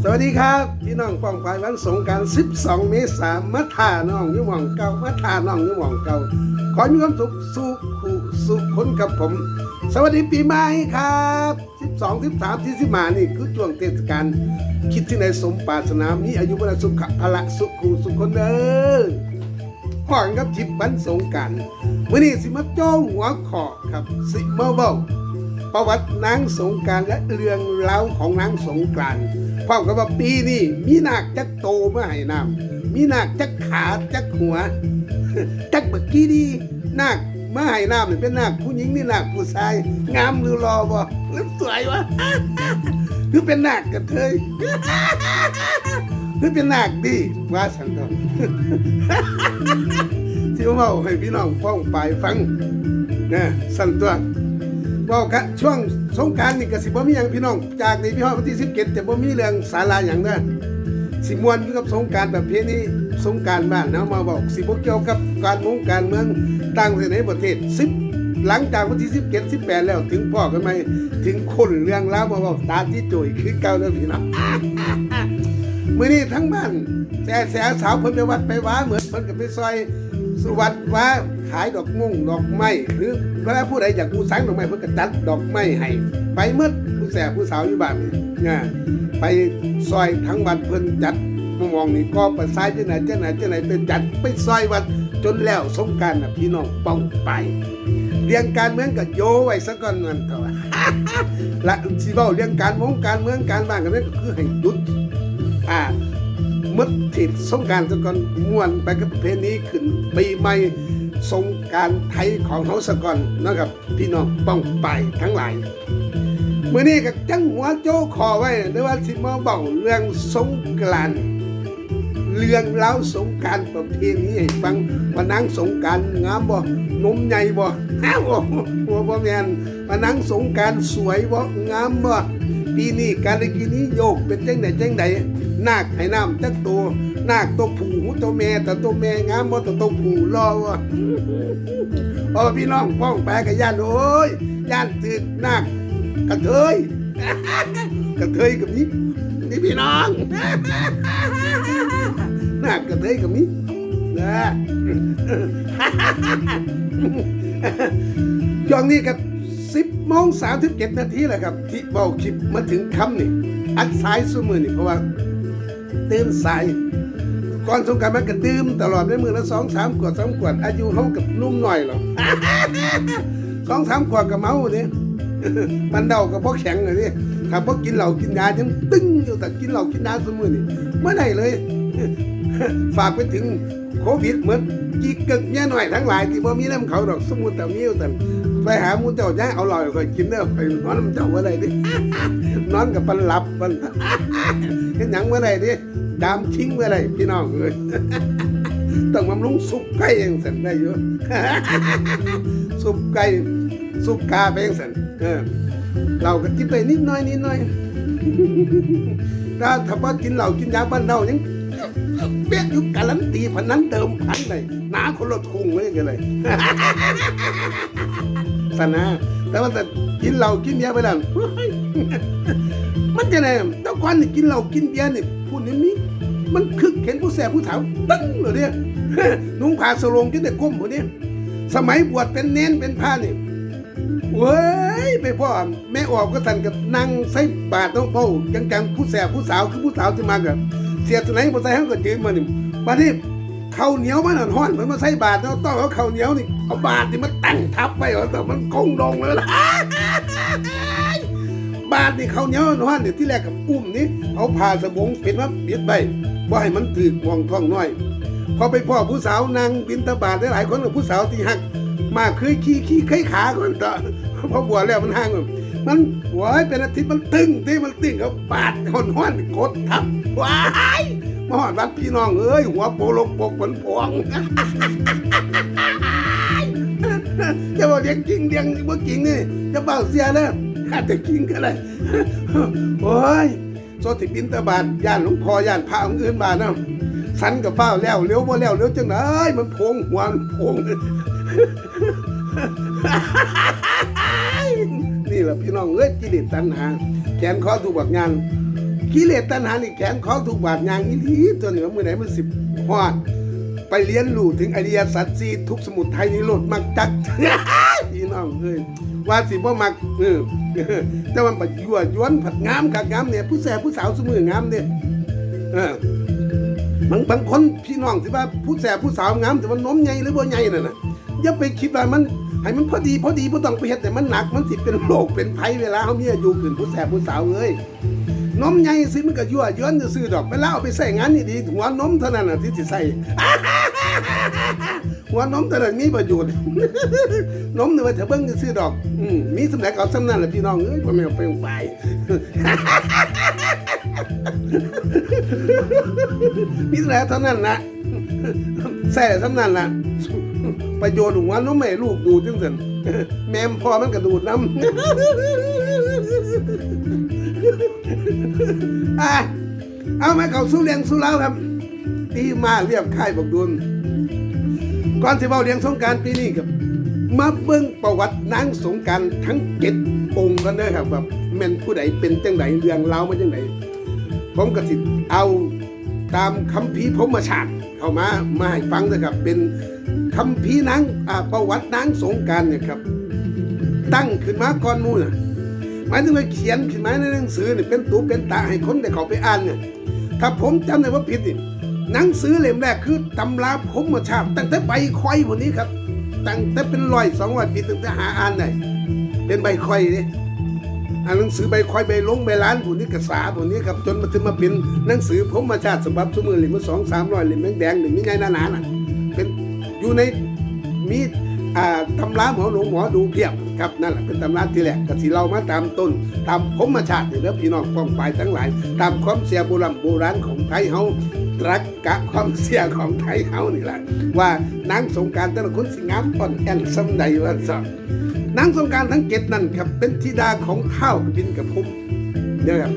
สวัสดีครับ พี่น้องป้องปลายวันสงการ 12 เมษายนมาท่าน้องยุ่หมองเก่ามาท่าน้องยุ่หมองเก่าขอมีความสุขสุขสุขคนกับผม สวัสดีปีใหม่ครับ 12 13ที่สิมานี่คือช่วงเทศกาลคิดที่ไหนสมปรารถนามีอายุวรสุขพละสุขคูสุขคนเด้อห่องกับจิบวันสงการมื่อนี้สิมาโจ้หัวขอครับสิมาเว้าประวัตินางสงการและเรื่องเล่าวของนางสงการ พร้อมกับว่าปีนี้มีนาคจักโตมาให้น้ำมีนาคจักขาจักหัว จักเมื่อกี้ดีนาคมาให้น้ำนี่เป็นนาคผู้หญิงนี่นาคผู้ชาย งามหรือรอบ่หรือสวยวะหรือเป็นนาคกันเทยหรือเป็นนาคดีว่าสันตอนที่ว่าให้พี่น้องฟ้องไปฟังนะสันตัว ว่ากันช่วงสงการนี่ก็สิบ่มีหยังพี่น้อง จากนี้พี่ฮอดวันที่17จะบ่มีเรื่องศาลาหยังเด้อสิมวนอยู่กับสงการแบบเพนี้สงการบ้านเนาะมาบอกสิบ่เกี่ยวกับการมงการเมืองต่างประเทศในประเทศ10หลังจากวันที่17 18แล้วถึงพ่อกันไหมถึงคนเรื่องราวมาบอกตาที่จุยคือเก่าแล้วพี่น้องมื้อนี้ทั้งบ้านแต่แสสาวเพิ่นไปวัดไปว้าเหมือนเพิ่นก็ไปซอยสุวัดว่า ขายดอกม่งดอกไม้หรือเวลาผู้ใดอยากกูสังดอกไม้เพิ่นก็จัดดอกไม้ให้ไปมืดผู้แสบผู้สาวอยู่บ้านนี่นะไปซอยทั้งวันเพิ่นจัดมองนี่ก็ประสายจังไหนจังไหนจังไหนเป็นจัดไปซอยวัดจนแล้วสงการนะพี่น้องป้องไปเรื่องการเมืองก็โยไว้ซะก่อนมันก็ว่าและสิเว้าเรื่องการเมงการเมืองการบ้านกันนั้ก็คือให้หยุดอ่า มึดถิดสงการสก่อนม่วนไปกับประเพณีขึ้นปีใหม่สงการไทยของเฮาสก่อนนะครับ พี่น้องป้องไปทั้งหลายมื้อนี้ก็จังหัวโจคอไว้เด้อว่าสิมาเว้าเรื่องสงกรานเรื่องเล่าสงการประเพณีให้ฟังว่านางสงการงามบ่นมใหญ่บ่อ้าวบ่บ่แม่นว่านางสงการสวยบ่งามบ่ปีนี้การกินนี้โยกเป็นจังไหนจังไห นาคให้น้ำจักตัวนาคตัวผู้ตัวแม่แต่ตัวแม่งามบ่แต่ตัวผู้รอวะพอพี่น้องป้องแปกับย่านโอ้ยย่านตึกนาคกระเทยกระเทยกับนี้นี่พี่น้องนาคกระเทยกับนี้นะช่วงนี้กับ10โมง37นาทีแหละครับ ที่เบาคลิปมาถึงคำนี่อัดสายสมือนี่เพราะว่า ตื่นสายก่อนสงการมันก็ดื่มตลอดในมือละสองสามขวดสามขวด อายุเขากับนุ่มหน่อยหรอกสองสามขวดกับเมาเนี่ยมันเดากับพวกแข็งเลยนี่ถ้าพวกกินเหล้ากินยายังตึ้งอยู่แต่กินเหล้ากินยาสมือนี่เมื่อไหร่เลย ฝากไปถึงโควิดเหมือนกีกึกเนี่ยหน่อยทั้งหลายที่บ่มีน้ำเขาดอกสมุนแต่มีอยู่แต่ ไปหามูเจ้าย่าเอาลอยคอยกินเด้อไปนอนเจ้าเมื่อไรดินอนกับปันหลับปันเห็นหยังเมื่อไรดิดามทิ้งเมื่อไรพี่น้องเอ้ยต้องบำรุงสุกไก่เองสันได้เยอะสุกไก่สุกกาไปเองสันเออเราก็กินไปนิดหน้อยนิดหน้อยถ้าถ้าว่ากินเหล้ากินยาบ้านเรายัง เปี้ยอยู่การันตีพันนั้นเดิมพันเลยหนาคนละทุงเลยกันเลยสนะแต่ว่าแต่กินเหล้ากินเบียร์ไปแล้วเฮ้ยมันจะไงแต่ก่อนนี่กินเหล้ากินเบียร์นี่พูดนี่มีมันคึกเห็นผู้แสบผู้สาวตึ้งเลยเนี่ยนุ่งผ้าสโลงจนได้ก้มหมดเนี่ยสมัยบวชเป็นเน้นเป็นผ้านี่เว้ยไปพ่อแม่ออกก็สันกับนั่งใส่บาตรต้องเป้ายังจังผู้แสบผู้สาวคือผู้สาวที่มากับ เสียสไหนบ่ใส่เขาก็ยืนมานี่บัดนี้ข้าเหนียวมันห่อนมันมาใส่บาตรแล้วต้องเอาข้าวเหนียวนี่เอาบาตรนี่มันตั้งทับไว้เหรอแต่มันคงลงเลยล่ะบาทนี่เขาวเหนียวน้อยเนี่ยที่แรกกับอุ้มนี่เอาผ้าสบงเป็นว่าปิดไปว่าให้มันถือมองท้องน้อย พอไปพ่อผู้สาวนางบินตาบาทได้หลายคนกับผู้สาวที่หักมาเคยขี้ขี้เคยขาคนต่อพอบวชแล้วมันห่างมันหัวเป็นอาทิตย์มันตึงที่มันตึงเขาปาดหอนห้อนกดทับ ว้ายมาหอดวัดพี่น้องเอ้ยหัวโปลกปกผลพวงจะบอกเลี้ยงจริงเลี้ยงบ่จริงนี่จะเบาเสียนะถ้าจะจริงก็เลยโอ้ยโซติบินตาบาดย่านหลวงพ่อย่านพระองค์อื่นบาดนะสันกับเฝ้าแล้วเลี้ยวบ่แล้วเลี้ยวจังไดมันพงหัวมันพงนี่แหละพี่น้องเอ้ยกิเลสตัณหาแขนคอถูกบักงาน กิเลสตัณหานี่แขนคอถูกบาดยางอีหลีตัวเหนือมือไหนมันสิบฮอด ไปเรียนรู้ถึงอริยสัจสี่ทุกสมุทัยนิโรธมักจักพี่น้องเอ้ยว่าสิบ่มักเออแต่มันปัดยั่วยวนผัดงามกักงามเนี่ยผู้แสบผู้สาวสมืองามเนี่ยเออบางบางคนพี่น้องที่ว่าผู้แสบผู้สาวงามแต่ว่านมใหญ่หรือบ่ใหญ่น่ะนะอย่าไปคิดว่ามันให้มันพอดีพอดีบ่ต้องไปเฮ็ดแต่มันหนักมันสิเป็นโรคเป็นภัยเวลาเฮามีอายุขึ้นผู้แสบผู้สาวเอ้ย นมใหญ่สิมันก็ยั่วย้อนจะซื่อดอกเวลาเอาไปใส่งานนี่ดีหัวนมเท่านั้นน่ะที่สิใส่หัวนมเท่านั้นมีประโยชน์นมนี่ว่าถ้าเบิ่งจะซื่อดอกอืมมีสำหรับเอาสำนั่นแหละพี่น้องเอ้ยบ่แม่นเอาไปไปมีสำหรับเท่านั้นนะใส่สำนั่นล่ะประโยชน์หัวนมให้ลูกดูจังซั่นแม่มพอมันก็ดูดน้ำ อะเอามเขาสู้เลี้ยงสู้เล่าครับตีมาเรียบค่ายบอกดุลก่อนที่เบาเลี้ยงสงการปีนี้ครับมาเบิ่งประวัตินางสงการทั้งเจ็ดองค์กันเด้อครับแบบแม่นผู้ใดเป็นจังไดเรื่องเล่ามาจังไดผมก็สิเอาตามคำพีพมชาติเข้ามามาให้ฟังนะครับ เป็นคำพีนางประวัตินางสงการเนี่ยครับ ตั้งขึ้นมาก่อนมู่น่ะ หมายถึงว่าเขียนขึ้นมาในหนังสือนี่เป็นตูเป็นตาให้คนได้เขาไปอ่านเนี่ยถ้าผมจำได้ว่าผิดนี่หนังสือเล่มแรกคือตำราพรหมชาติตั้งแต่ใบคอยวกนี้ครับ ตั้งแต่เป็นร้อยสองร้อยปีตั้งแต่หาอ่านได้เป็นใบคอยนี่อ่านหนังสือใบคอยใบลงใบล้านพวกนี้กษาพวกนี้ครับจนมาถึงมาเป็นหนังสือพรหมชาติสมบัติสมือเล่มสองสามร้อยเล่มแดงๆเล่มมีไงหนาๆน่ะเป็นอยู่ในมี ตำราหมอหลวงหมอดูเพียบครับนั่นแหละเป็นตำราที่แรกกสิเรามาตามต้น ตามพรหมชาตินี่แล้วพี่น้องป้องไปทั้งหลาย ตามความเสียโบราณโบราณของไทยเฮารักกะความเสียของไทยเฮานี่แหละว่านางสงการแต่ละคนสิงามอ่อนแอนสำใดว่าสักนางสงการทั้งเจ็ดนั่นครับเป็นธิดาของเท้ากบินกับพมเด้อครับ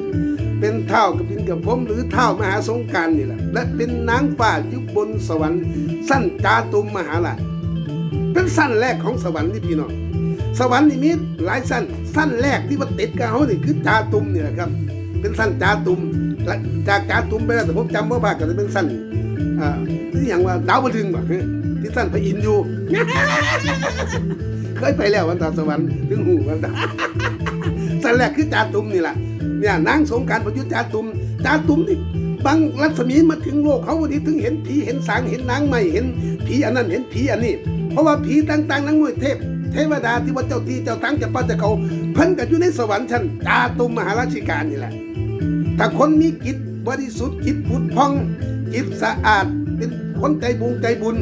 เป็นเท้ากบินกับพรหมหรือเท้ามหาสงการนี่แหละและเป็นนางฟ้าอยู่บนสวรรค์สั้นจาตุมมหาราช นสั้นแรกของสวรรค์ที่พี่น้องสวรรค์นี่มีหลายสั้นสั้นแรกที่ว่าติดกับเขานี่คือจาตุมเนี่ยครับ เป็นสั้นจาตุมและจากจาตุมไปแล้วแต่ผมจำว่าบ้าก็จะเป็นสั้นอ่าที่อย่างว่าดาวบดึงบ่ที่สั้นพระอินทร์อยู่เคยไปแล้ววันตาสวรรค์ถึงหูวันตาสั้นแรกคือจาตุมนี่แหละเนี่ยนางสงการประยุทธ์จาตุมจาตุมนี่บางรัศมีมาถึงโลกเขาวันนี้ถึงเห็นผีเห็นสางเห็นนางไม่เห็นผีอันนั้นเห็นผีอันนี้ เพราะว่าผีต่างๆนังมวยเทพ เทวดาที่ว่าเจ้าที่เจ้าทางจ้าป้าจ้าเขาเพิ่นก็อยู่ในสวรรค์ชั้นจาตุมมหาราชิการนี่แหละ ถ้าคนมีจิตบริสุทธิ์จิตผุดพองจิตสะอาดเป็นคนใจบุญใจบุญ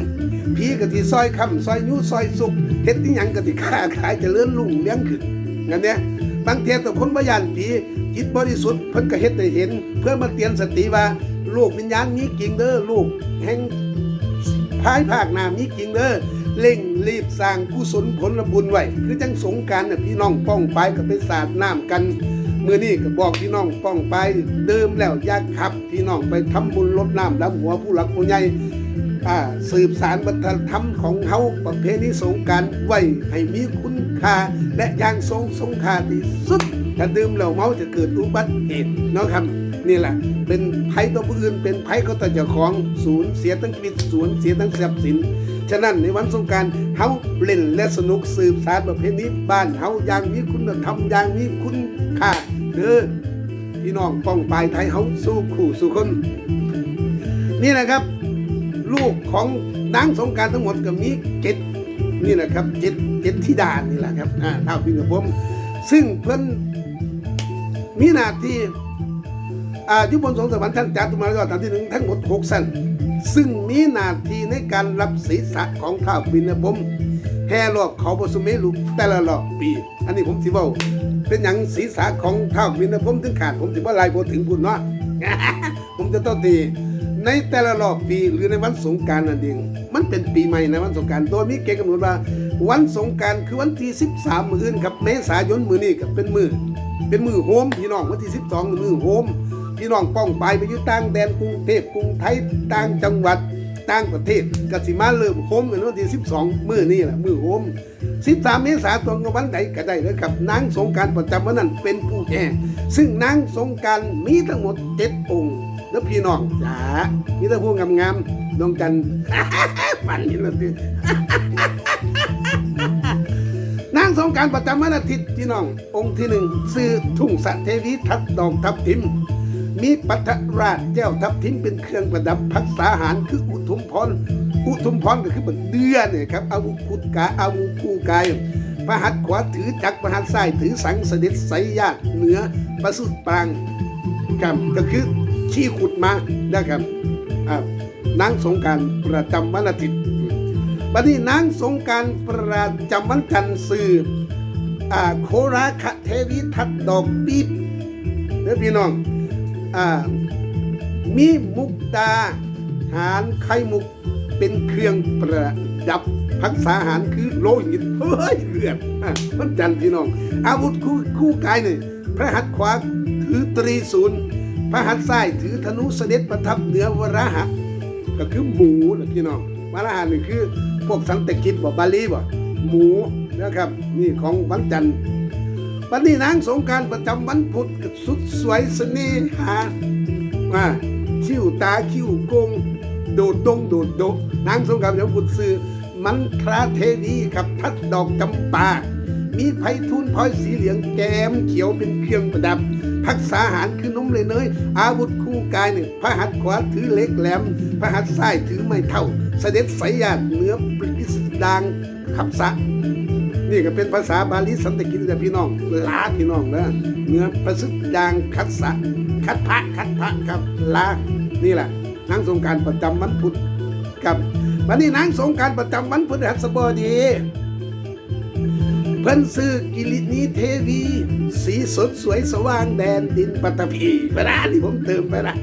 ผีกะทิซอยคำซอยยูซอยสุกเฮ็ดที่หยังกะทิค้าขายจเจริญรุ่งเลี้ยงขึ้นงั้นเนี่ยบางเทีแต่คนบ่ยานผีจิตบริสุทธิ์เพิ่นก็เฮ็ดให้เห็น เพื่อมาเตือนสติว่าลูกวิญญาณมีจริงเด้อลูกแห่งภายภาคหน้ามีจริงเด้อ เร่งรีบสร้างกุศลผลบุญไว้คือจังสงการน่ะพี่น้องป้องไปก็ไปสาดน้ำกันเมื้อนี้ก็บอกพี่น้องป้องไปเดิมแล้วอย่าขับ พี่น้องไปทำบุญลดน้ำดำหัวผู้หลักผู้ใหญ่สืบสารวัฒนธรรมของเฮาประเพณีสงการไว้ให้มีคุณค่าและอย่างทรงสงค่าที่สุดถ้าดื่มแล้วเมาจะเกิดอุบัติเหตุเนาะครับนี่แหละ เป็นภัยต่อผู้อื่นเป็นภัยก็ต่อเจ้าของศูนเสียทั้งชีวิตศูนเสียทั้งทรัพย์สิน ฉะนั้นในวันสงการเฮาเล่นและสนุกสืบสารประเพณีบ้านเฮาอย่างมีคุณธรรมอย่างมีคุณค่าเด้อพี่น้องป้องปลายไทยเฮาสู้คู่สู้คน นี่นะครับ ลูกของนางสงการทั้งหมดก็มีเจ็ดนี่นะครับเจ็ดเจ็ดธิดานี่แหละครับอ่าเท่าพิงกับผมซึ่งเพิ่นมีหน้าที่อายุบนสงสวรรค์ท่านจาตุมาแล้วตามที่หนึ่งทั้งหมดหกสั้น ซึ่งมีหน้าที่ในการรับศีรษะของท้าววินผมแห่รอบเขาบสุเมลุแต่ละรอบปี อันนี้ผมสิเว่าเป็นอย่างศีรษะของท้าววินผมถึงขาดผมสิว่าลายโบถึงบุญเนาะผมจะต้องตีในแต่ละรอบปีหรือในวันสงการนั่นเองมันเป็นปีใหม่ในวันสงการโดยมีเกณฑ์กำหนดว่า วันสงการคือวันที่ 13 มื้ออื่นครับเมษายนมื้อนี้ก็เป็นมือเป็นมือโฮมพี่น้องวันที่ 12มือโฮม พี่น้องป้องไปไปอยู่ต่างแดนกรุงเทพกรุงไทยต่างจังหวัดต่างประเทศกสิมาเริ่มโฮมกันวันที่ 12 มื้อนี้แหละมื้อโฮม13 เมษายนตรงกับวันใดก็ได้เลยครับนางสงการประจำวันนั้นเป็นผู้แห่ซึ่งนางสงการมีทั้งหมดเจ็ดองค์แล้วพี่น้องจ๋ามีแต่ผู้งามๆดวงจันทร์ฝันนี่ละสินางสงการประจำวันอาทิตย์พี่น้ององค์ที่หนึ่งซื้อทุ่งสะเทวีทัดดอกทับทิม มีปัทราชแก้วทับทิมเป็นเครื่องประดับพักษาหารคืออุทุมพรอุทุมพรก็คือบักเดือเนี่ยครับอาวุคุดกาอาวุคู่กายพระหัตถ์ขวาถือจักรพระหัตถ์ซ้ายถือสังเสด็จไสยญาติเหนือประสุปรางครับก็คือชี้ขุดมานะครับอ่านางสงการประจำวันอาทิตย์บัดนี้นางสงการประจำวันจันทร์สื่ออ่าโคราคเทวิทัดดอกปีบเด้อพี่น้อง มีมุกดาหารไข่มุกเป็นเครื่องประดับพักษาหารคือโลหิตเฮ้ยเลือดมันจันที่น้อง อาวุธคู่คู่กายนี่พระหัตถ์ขวาถือตรีศูนย์พระหัตถ์ซ้ายถือธนูเสด็จประทับเหนือวราหะก็คือหมูนะพี่น้องวราหะนี่คือพวกสันตกิจบ่บาลีบ่หมูนะครับนี่ของวันจันทร์ วันนี้นางสงการประจำวันพุธสุดสวยเสน่หาอาคิ้วตาคิ้วกง โดดดงโดดดะนางสงการประจำพุธซื้อมันคราเทวีกับทัดดอกจำปา มีไผ่ทุนพลอยสีเหลืองแก้มเขียวเป็นเครื่องประดับพักษาหารคือนมเลยเนยอาวุธคู่กายเนี่ยพระหัตถ์ขวาถือเล็กแหลม พระหัตถ์ซ้ายถือไม้เท่า เสด็จสายญาติเหนือปริสดางขับสะ นี่ก็เป็นภาษาบาลีสันตกิริยาพี่น้องลาพี่น้องนะเนื้อประสิทธิ์ยางคัดสะคัดพระคัดพระครับลานี่แหละนางสงการประจำวันพุธครับวันนี้นางสงการประจำวันพุธหัสบดี เพิ่นซื้อกิรินีเทวี สีสดสวยสว่างแดนดินปัตตภีเวลาที่ผมเติมไปนะ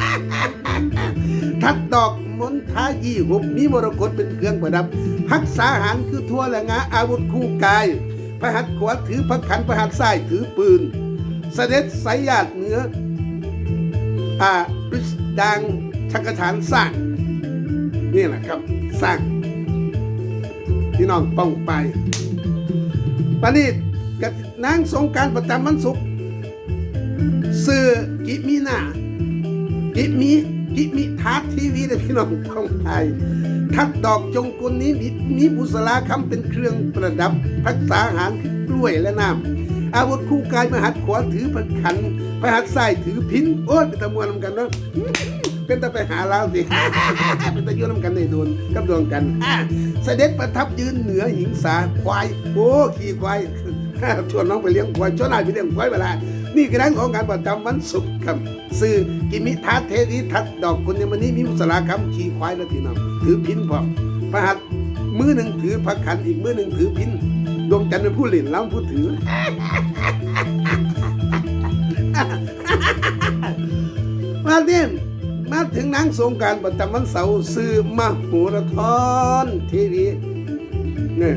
ทัดดอกมณฑายี่หุบมีมรกตเป็นเครื่องประดับพักษาหารคือทั่วและงาอาวุธคู่กาย พระหัตถ์ขวาถือพระขันพระหัตถ์ซ้ายถือปืน เสด็จสายญาติเหนืออาปริสดางชักฐานสร้าง นี่แหละครับสร้างพี่น้องป้องไป ปานี้กับนางสงการประจำวันศุกร์ซื้อกิมีนากิมิกิมิทัศทีวีเลยพี่น้องท้องไทยทัดดอกจงกุลนี้มีมีบุษราคำเป็นเครื่องประดับพักษาหารกล้วยและน้ำอาวุธคู่กายมหัดขวาถือพระขันพระหัดซ้ายถือพินโอ้ยเป็นตะมวนนำกันเนาะ เป็นตะไปหาเราสิ เป็นตะยุ่นำกันในโดนกับดวงกันเสด็จประทับยืนเหนือหญิงสาควาย โอ้ขี่ควาย ชวนน้องไปเลี้ยงควายชวนนายไปเลี้ยงควายเวลา นี่คือด้านของการประจำวันศุกร์ครับซื้อกิมิทัศเทวีทัศดอกคนในวันนี้มีมุสลาคำขี่ควายแล้วพี่น้องถือพินพร้อมพระหัตถ์มือหนึ่งถือพระขันอีกมือหนึ่งถือพินดวงจันทร์เป็นผู้เล่นแล้วผู้ถือมาเด่น มาถึงนางสงการประจำวันเสาร์ซื้อมโหระทอนทีวีเนี่ย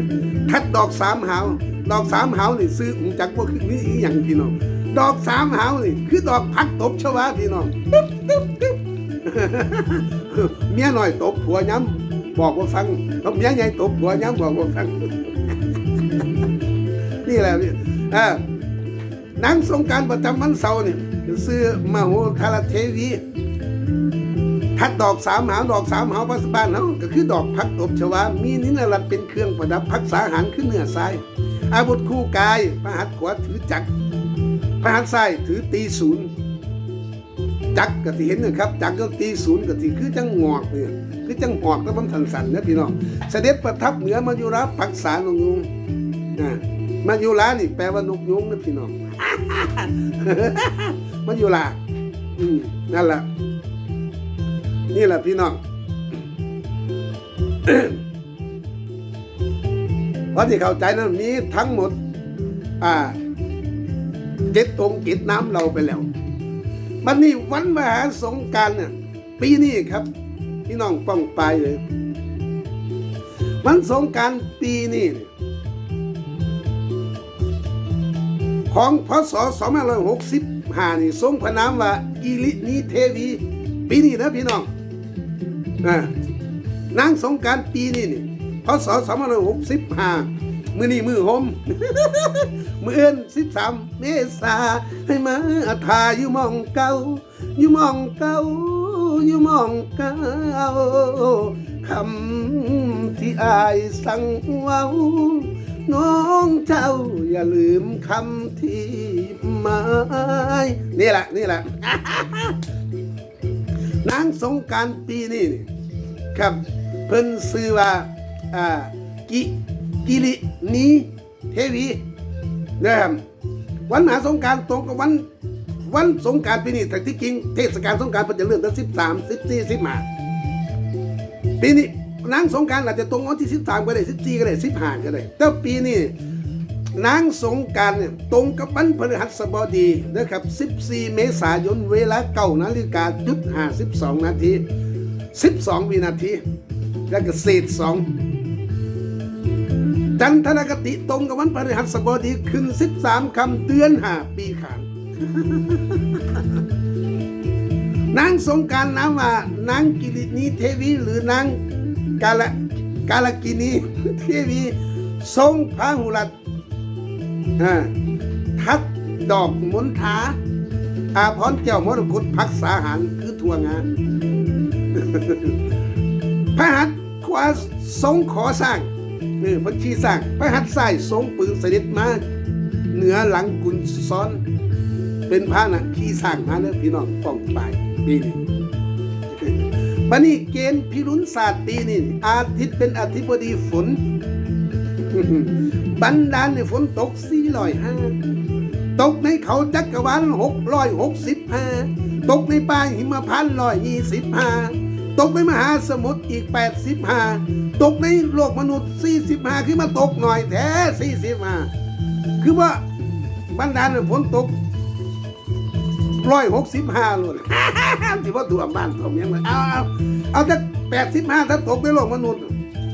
ทัดดอกสามหาวดอกสามหาวนี่ซื้อของจักพว่าคือนี่อหย่างพี่น้องดอกสามหาวนี่คือดอกพักตบชวาพี่น้องตึ๊บตึ๊บตึ๊บเมียหน่อยตบผัวย้ำบอกว่าฟังแล้วเมียใหญ่ตบผัวย้ำบอกว่าฟัง นี่แหละพี่เออนางสงการประจำวันเสาร์นี่ซื้อมโหธาราเทวี ทัดดอกสามหาวดอกสามหาวภาษาบ้านเฮาก็คือดอกพักตบชวา มีนินรัตน์เป็นเครื่องประดับพักษาหารขึ้นเนื้อทราย อาวุธคู่กายพระหัตถ์ขวาถือจักรพระหัตถ์ซ้ายถือตีศูนย์จักรก็ที่เห็นนะครับจักรก็ตีศูนย์ก็ที่คือจังหงอกเนี่ยคือจังหอกแล้วมันสันสันๆนะพี่น้องเสด็จประทับเหนือมายุราปักษานงยุงนะมายุรานี่แปลว่านกยุงนะพี่น้องมายุราอืมนั่นแหละ นี่แหละพี่น้องเพราะที่เข้าใจนั้นมีทั้งหมด อ่าเจ็ดองค์เจ็ดน้ำเราไปแล้ววันนี้วันมหาสงการเนี่ย ปีนี้ครับ พี่น้องป้องไปายเลย วันสงการปีนี้ของพศ2565 นี่ทรงพระนามว่าอิลินีเทวี ปีนี้นะพี่น้อง นางสงการปีนี้นี่พศ2565มือนี่มือหมมือเอื้นสิบสามเมษาให้มาทาอยู่มองเก่าอยู่มองเก่าอยู่มองเก่าคำที่อายสั่งเว้าน้องเจ้าอย่าลืมคำที่หมายนี่แหละนี่แหละนางสงการปีนี้นี่ ครับเพิ่นซื้อว่าอ่ากิกิรินีเทวีนะครับวันมหาสงการตรงกับวันวันสงการปีนี้แต่ที่จริงเทศกาลสงการเพิ่นจะเริ่มตั้งสิบสามสิบสี่สิบห้าปีนี้นางสงกรารอาจจะตรงวันที่สิบสามก็ได้สิบสี่ก็ได้สิบห้าก็ได้แต่ปีนี้นางสงการเนี่ยตรงกับวันพฤหัสบดีนะครับ 14 เมษายนเวลาเก้านาฬิกาจุด52นาที 12 วินาที แล้วก็เศษสองจันทนคติตรงกับวันพฤหัสบดีขึ้น 13 คำเดือนหาปีขานนางสงการน้ำว่านางกิรินีเทวีหรือนางกาลกาลกินีเทวีทรงพาหุรัตทัดดอกมณฑาอาพรเจ้ามรกตพักษาหารคือทวงาน พระหัตถ์ขวาทรงขอสร้างนี่พันชีสร้างพระหัตถ์ซ้ายทรงปืนเสด็จมาเหนือหลังกุญซ้อน เป็นพระนะขี่สร้างมาเด้อพี่น้องป้องปลายปีนี้บันนี้เกณฑ์พิรุณศาสตร์ปีนี้อาทิตย์เป็นอธิบดีฝน บันดาลในฝนตก405ตกในเขาจักรวาล665ตกในป่าหิมพานต์125 ตกในมหาสมุทรอีก 85 ตกในโลกมนุษย์ 45 คือมาตกหน่อยแท้45 คือว่าบันดาลในฝนตกร้อยหกสิบห้าเลยที่ว่าตัวบ้านตัวเมียงเลยเอาเอาเอาจาแปดสิบห้าถ้าตกในโลกมนุษย์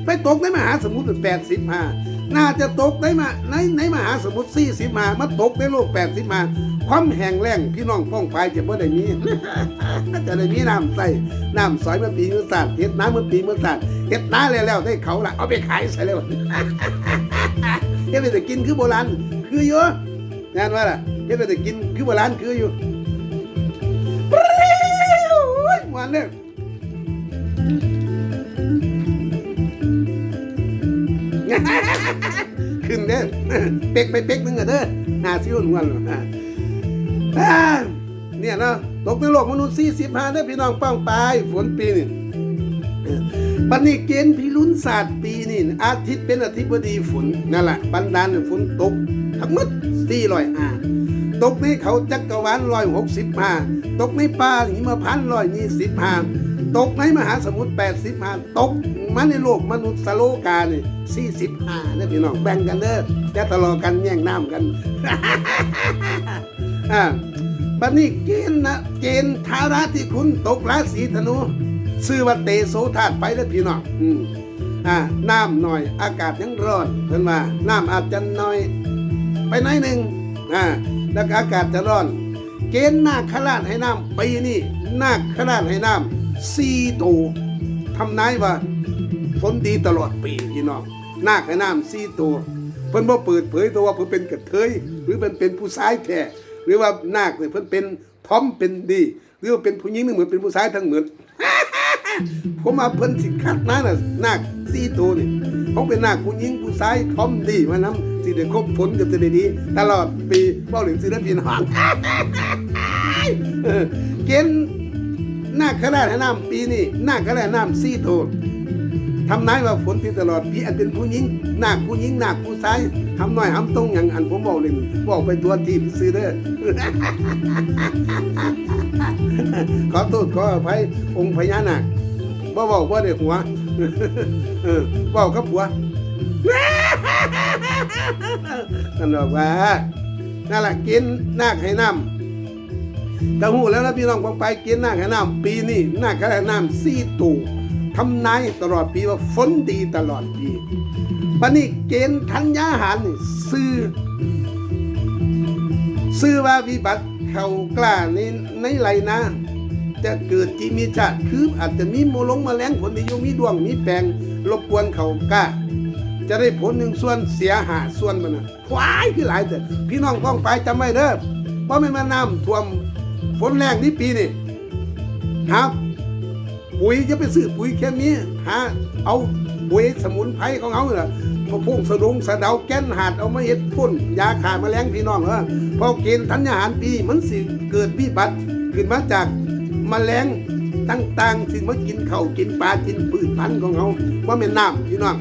ไปตกในมหาสมุทรแปดสิบห้าน่าจะตกในมาในในมหาสมุทรสี่สิบห้ามาตกในโลกแปดสิบห้าความแห้งแล้งพี่น้องป้องไปจะบ่ได้มีจะได้มีน้ำใส่น้ำสอยเมื่อปีเมื่อศาสตร์เฮ็ดน้ำเมื่อปีเมื่อศาสตร์เฮ็ดน้าแล้วแล้วได้เขาละเอาไปขายใส่แล้วเฮ็ดไปแต่กินคือโบราณคือเยอะงานว่าล่ะเฮ็ดไปแต่กินคือโบราณคืออยู่โอ้ยมันเนี่ยขึ้นเด้อเป็กไปเป็กหนึงอะเด้อหาซิวนวันอ่าอ่า เนี่ยนะตกในโลกมนุษย์45เด้พี่น้องป้องไปฝนปีนี่ปันนี้เกณฑ์พิรุณศาสตร์ปีนี่อาทิตย์เป็นอธิตย์บดีฝนนั่นแหละบันดาลฝนตกทั้งหมด400อ่าตกในเขาจักรวาลร้อยหกสิบห้าตกในป่าหิมะพานต์ร้อยยี่สิบห้าตกในมหาสมุทรแปดสิบห้าตกมาในโลกมนุษย์สโลกาเนี่ยสี่สิบห้าเนี่ยพี่น้องแบ่งกันเด้อจะทะเลาะกันแย่งน้ำกัน อ่าบัดนี้เกณฑ์นะเกณฑ์ทาราที่คุณตกราศีธนูชื่อว่าเตโสธาตุไปแล้วพี่น้องอืมอ่าน้ำหน่อย อากาศยังร้อนเพิ่นว่าน้ำอาจจะน้อย ไปหน่อยหนึ่งอ่าแล้วอากาศจะร้อน เกณฑ์นาคราชให้น้ำปีนี้นาคราชให้น้ำสี่ตัวทำนายว่าฝนดีตลอดปีพี่น้องนาคให้น้ำสี่ตัวเพิ่นบ่เปิดเผยตัวว่าเพิ่นเป็นกระเทยหรือเพิ่นเป็นผู้ชายแท้ หรือว่านาคเนี่ยเพิ่นเป็นทอมเป็นดี หรือว่าเป็นผู้หญิงนี่เหมือนเป็นผู้ชายทั้งเหมือนผมมาเพิ่นสิคัดมาน่ะนาคสี่ตัวนี่เขาเป็นนาคผู้หญิงผู้ชายทอมดีมานำสิได้ครบผลกับจะได้ดี ตลอดปีเว้าถึงสิได้พี่น้องเกณฑ์นาคราชให้น้ำปีนี้นาคราชน้ำสี่ตัว ทำนายว่าฝนที่ตลอดปีอันเป็นผู้หญิงหนาคผู้หญิงหนาคผู้ชายทำน้อยทำตรงอย่างอันผมบอกเลยบอกไปตัวทีมซื้อเด้อขอโทษขออภัยองค์พญานาคบ่บอกว่าได้หัวบอกกับหัวนั่นบอกว่านั่นแหละกินนาคให้น้ำกระหูแล้วนะพี่น้องของไปกินนาคให้น้ำปีนี้นาคให้น้ำสี่ตู่ ทำนายตลอดปีว่าฝนดีตลอดปีบันนี้เกณฑ์ธัญญาหารนี่ซื้อซื้อว่าวิบัติเขากล้าในในไรนะจะเกิดจีมีชาติคืออาจจะมีโมลงมาแรงผลที่ยู่มีดวงมีแปลงรบกวนเขากล้า จะได้ผลหนึ่งส่วนเสียหาส่วนมันนะควายคือหลายแต่พี่น้องป้องไปจำไว้เด้อเพราะมันมาน้ำท่วมฝนแรงนี่ปีนี่ครับ ปุ๋ยจะไปซื้อปุ๋ยแค่นี้หาเอาปุ๋ยสมุนไพรของเขาเนี่ยมาพุ่งสะดุงสะเดาแก้นหาดเอามาเฮ็ดพ่นยาฆ่าแมลงพี่น้องเออพอกินธัญญาหารปีมันสิเกิดวิบัติขึ้นมาจากแมลงต่างๆที่มากินเขากินปลากินพืชพันธุ์ของเขาว่าเป็นน้ำพี่น้อง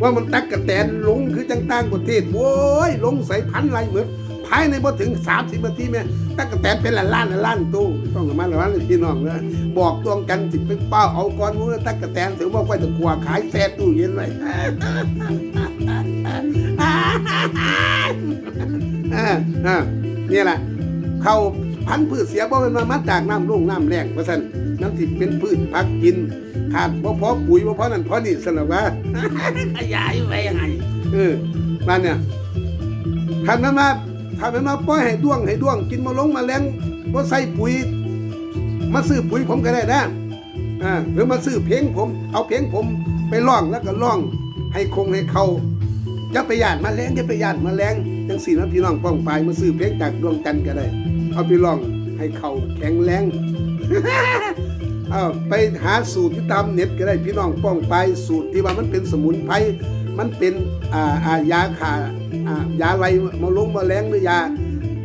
ว่ามันตักกระแตนลงคือจังต่างประเทศโว้ยลงใส่พันไรเหมือน ภายในบ่ถึง 30นาทีแม่ตักกะแตนเป็นละล้านละล้านตู้ต้องมาละล้านพี่น้องนะบอกตรงกันสิไปเป้าเอาก้อนมือตักกะแตนถือว่าไว้ตะกัวขายแซ่ตู้เย็นไว้นี่แหละเขาพันธุ์พืชเสียบ่แมันมามาจากน้ำลงน้ำแรงเพราะฉะนั้นน้ำที่เป็นพืชพักกิน ขาดบ่พอปุ๋ยบ่พอนั่นพอนี่สนับว่าขยายไว้ให้เออบ้าเนี่ยคันนั้นมา ถ้ามันมาปล่อยให้ด้วงให้ด้วง กินมาลงมาแรงบ่ใส่ปุ๋ย มาซื้อปุ๋ยผมก็ได้นะอ่าหรือมาซื้อเพลงผม เอาเพลงผมไปร้องแล้วก็ร้อง ให้คงให้เขาอย่าไปย่านมาแรงอย่าไปย่านมาแรงจังสี่นะพี่น้องป้องไปมาซื้อเพลงจากดวงจันทร์ก็ได้ เอาไปร้องให้เขาแข็งแรงเอาไปหาสูตรที่ตามเน็ตก็ได้พี่น้องป้องไปสูตรที่ว่ามันเป็นสมุนไพรมันเป็นอ่าอายาขา ยาไรมาลงแมลงหรือยา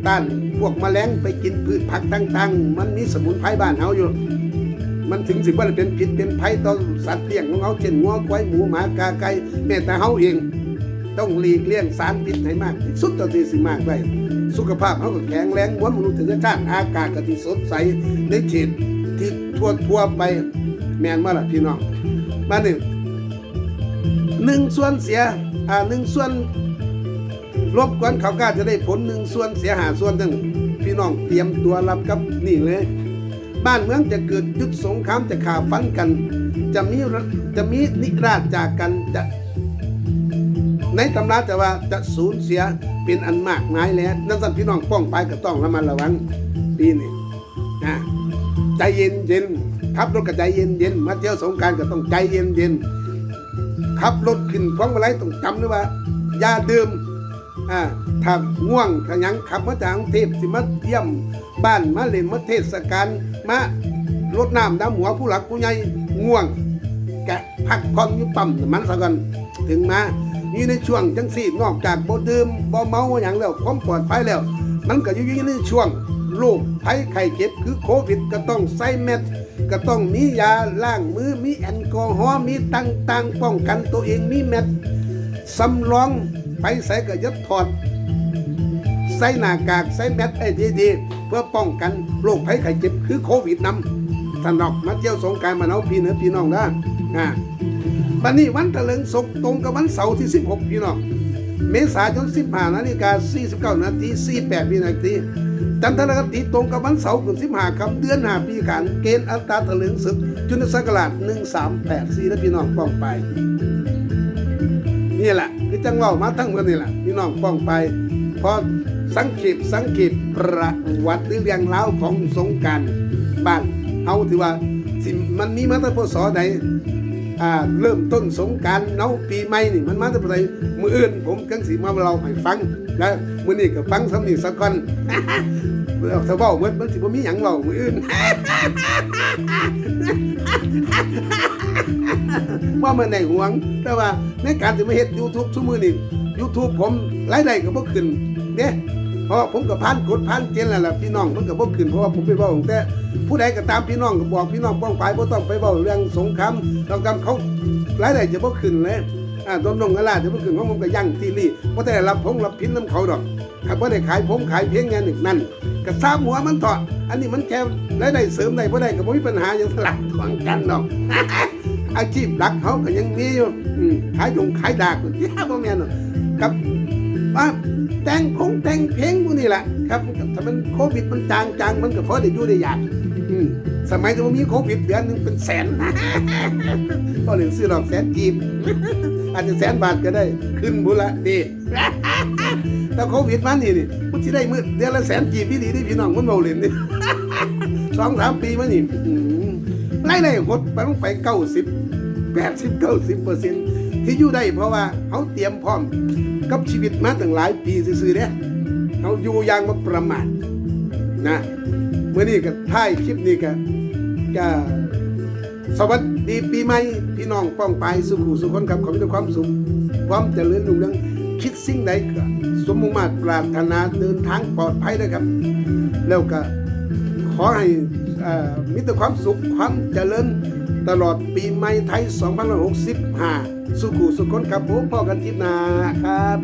ต้านพวกมแมลงไปกินพืชผักต่างๆ มันมีสมุนไพรบ้านเฮาอยู่ มันถึงสิว่าเป็นพิษเป็นภัยต่อสัตว์เลี้ยงของเขาเช่นงัวควายหมูหมากาไก่แม้แต่เฮาเอง ต้องหลีกเลี่ยงสารพิษให้มากที่สุดเท่าที่สิมากได้สุขภาพเขาก็แข็งแรงมวลมนุษยชาติอากาศก็ที่สดใสในเขตที่ทั่วทั่วๆไปแม่นมาล่ะพี่น้องมาหนึ่งหนึ่งส่วนเสียอ่าหนึ่งส่วน รบกวนเขากล้าจะได้ผลหนึ่งส่วนเสียหาส่วนทั้งพี่น้องเตรียมตัวรับกับนี่เลย บ้านเมืองจะเกิดยุทธสงครามจะข่าฟันกัน จะมีจะมีนิราชจากกันจะ ในตำราแต่ว่าจะสูญเสียเป็นอันมากมายแล้วนั่นสั่นพี่น้องป้องไปก็ต้องระมัดระวังปีนี้นะใจเย็นเย็นขับรถก็ใจเย็นเย็นมาเที่ยวสงการก็ต้องใจเย็นเย็นขับรถขึ้นพวงมาลัยต้องจำด้วยว่าอย่าดื่ม อ่าถ้าง่วงถ้ายังขับมาจากกรุงเทพสิมาเยี่ยมบ้านมาเล่นมาเทศกาลมารดน้ำดำหัวผู้หลักผู้ใหญ่ง่วงแกะพักผ่อนอยู่ปั๊มมันซะก่อนถึงมานี่ในช่วงจังสี่นอกจากบ่ดื่มบ่เมาอย่างแล้วความปลอดภัยแล้ว มันก็อยู่ในช่วงโรคภัยไข้เจ็บคือโควิดก็ต้องใส่แมสก็ต้องมียาล้างมือมีแอลกอฮอล์มีต่างๆป้องกันตัวเองมีแมสสำรอง ไปใส่ก็ยัดถอด ใส่หน้ากาก ใส่แมสให้ดีๆ เพื่อป้องกันโรคภัยไข้เจ็บคือโควิดนำสนอกมาเที่ยวสงการมาเอาพี่เหนือพี่น้องนะอ่าบันนี้วันตะเลิงศกตรงกับวันเสาร์ที่ 16 พี่น้องเมษายน15นาฬิกา49นาที48วินาทีจันทรคติตรงกับวันเสาร์คือ15คำเดือน5ปีขานเกณฑ์อัตราตะเลิงศึกจุลศักราช1384และพี่น้องป้องไป นี่แหละคือจังเว่ามาทั้งหมดนี่แหละพี่น้องป้องไปพอสังเกตสังเกตประวัติหรือเรื่องราวของสงการบ้านเฮาถือว่าสิมันมีมาตั้งพศใดอ่าเริ่มต้นสงการเนาปีใหม่นี่มันมาตั้งแต่มืออื่นผมกังสีมาเราให้ฟังแล้วมือนี้ก็ฟังสำนีสักก่อน เอาถ้าเว้ามันมันสิบ่มีหยังเว้ามืออื่นว่ามันในห่วง แต่ว่าในการจะมาเฮ็ด YouTube ชั่วมือนี่ YouTube ผมรายได้ก็บ่ขึ้นเด้เพราะผมก็ผ่านกฎผ่านเกณฑ์แล้วล่ะพี่น้องมันก็บ่ขึ้นเพราะว่าผมไปเว้าตั้งแต่ผู้ใดก็ตามพี่น้องก็บอกพี่น้องป้องไปบ่ต้องไปเว้าเรื่องสงครามเราทำเขารายได้จะบ่ขึ้นเลยอ่าดนดงกะลาจะบ่ขึ้นเพราะผมก็ยั่งซีรีส์บ่ได้รับผงรับพินน้ำเขาดอกถ้าบ่ได้ขายผมขายเพียงแค่หนึ่งนั่น ก็ซ้ำหัวมันเถาะอันนี้มันแค่รายได้เสริมได้บ่ได้ก็บ่มีปัญหาหยังสลับทวงกันดอกอาชีพหลักเขาก็ยังมีอยู่อืมขายดงขายดากที่ห้าพ่อแม่นหรอกกับว่าแต่งพงแต่งเพลงพวกนี้แหละครับถ้ามันโควิดมันจางจางมันก็พอได้อยู่ได้อยากอืมสมัยที่มันมีโควิดเดือนหนึงเป็นแสนก็เลยซื้อดอกแสนกีบ อาจจะแสนบาทก็ได้ขึ้นบุละดีแต่โควิดมันนี่นี่มันที่ได้มือเดือนละแสนกีบพี่ดีที่พี่น้องมันเมาเล่นนี่สองสามปีมานี่อืมไล่ไล่หดไปลงไปเก้าสิบแปดสิบเก้าสิบเปอร์เซ็นต์ที่อยู่ได้เพราะว่าเขาเตรียมพร้อมกับชีวิตมาตั้งหลายปีซื่อๆเด้เขาอยู่อย่างบ่ประมาทนะเมื่อนี้ก็ท้ายคลิปนี้ก็ก็ สวัสดีปีใหม่พี่น้องป้องไปสุขสุขคนครับขอมีแต่ความสุขความเจริญรุ่งเรืองคิดสิ่งใดก็สมมุ่งมาตรปรารถนาเดินทางปลอดภัยนะครับ แล้วก็ขอให้มีแต่ความสุขความเจริญตลอดปีใหม่ไทย 2565 สุขุสุขคนครับผมพ่อกันทิพนาครับ